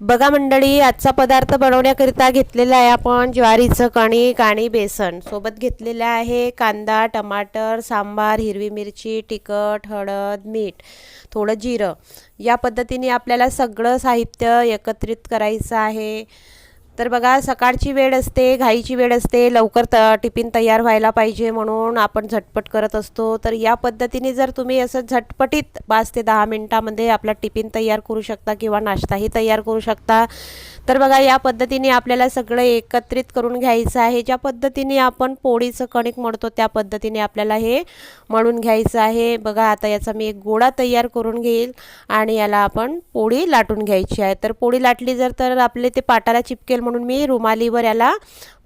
बघा मंडळी आजचा पदार्थ बनवण्याकरिता घेतलेला आहे आपण ज्वारीचं कणिक आणि बेसन. सोबत घेतलेलं आहे कांदा टमाटर सांबार हिरवी मिरची तिखट हळद मीठ थोडं जिरं. या पद्धतीने आपल्याला सगळं साहित्य एकत्रित करायचं आहे. तर बघा सकाळची वेळ असते घाईची वेळ असते लवकर त टिफिन तयार व्हायला पाहिजे म्हणून आपण झटपट करत असतो. तर या पद्धतीने जर तुम्ही असं झटपटीत पाच ते दहा मिनटामध्ये आपला टिफिन तयार करू शकता किंवा नाश्ताही तयार करू शकता. तर बघा या पद्धतीने आपल्याला सगळं एकत्रित करून घ्यायचं आहे. ज्या पद्धतीने आपण पोळीचं कणिक मळतो त्या पद्धतीने आपल्याला हे मळून घ्यायचं आहे. बघा आता याचा मी एक गोळा तयार करून घेईल आणि याला आपण पोळी लाटून घ्यायची आहे. तर पोळी लाटली जर तर आपले ते पाटाला चिपकेल म्हणून मी रुमालीवर याला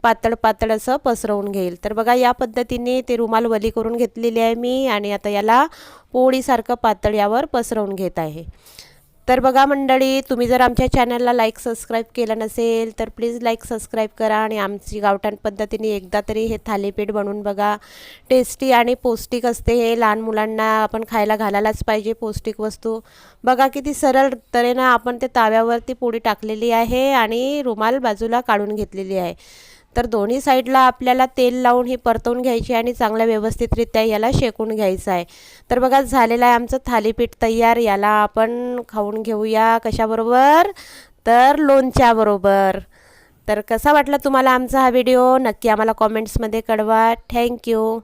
पातळ पातळ असं पसरवून घेईल. तर बघा या पद्धतीने ते रुमाल वली करून घेतलेली आहे मी आणि आता याला पोळीसारखं पातळ यावर पसरवून घेत आहे. तर बघा मंडळी तुम्ही जर आमच्या चॅनलला लाईक सबस्क्राईब केलं नसेल तर प्लीज लाईक सबस्क्राईब करा आणि आमची गावठाण पद्धतीने एकदा तरी हे थालीपीठ बनवून बघा. टेस्टी आणि पौष्टिक असते हे. लहान मुलांना आपण खायला घालायलाच पाहिजे पौष्टिक वस्तू. बघा किती सरळ तऱ्हेनं आपण ते ताव्यावरती पोळी टाकलेली आहे आणि रुमाल बाजूला काढून घेतलेली आहे. तर दोन्ही साईडला आपल्याला तेल लावून ही परतवून घ्यायची आणि चांगल्या व्यवस्थितरित्या याला शेकून घ्यायचं आहे. तर बघा झालेलं आहे आमचं थालीपीठ तयार. याला आपण खाऊन घेऊया कशाबरोबर? तर लोणच्याबरोबर. तर कसा वाटला तुम्हाला आमचा हा व्हिडिओ? नक्की आम्हाला कॉमेंट्समध्ये कळवा. थँक्यू.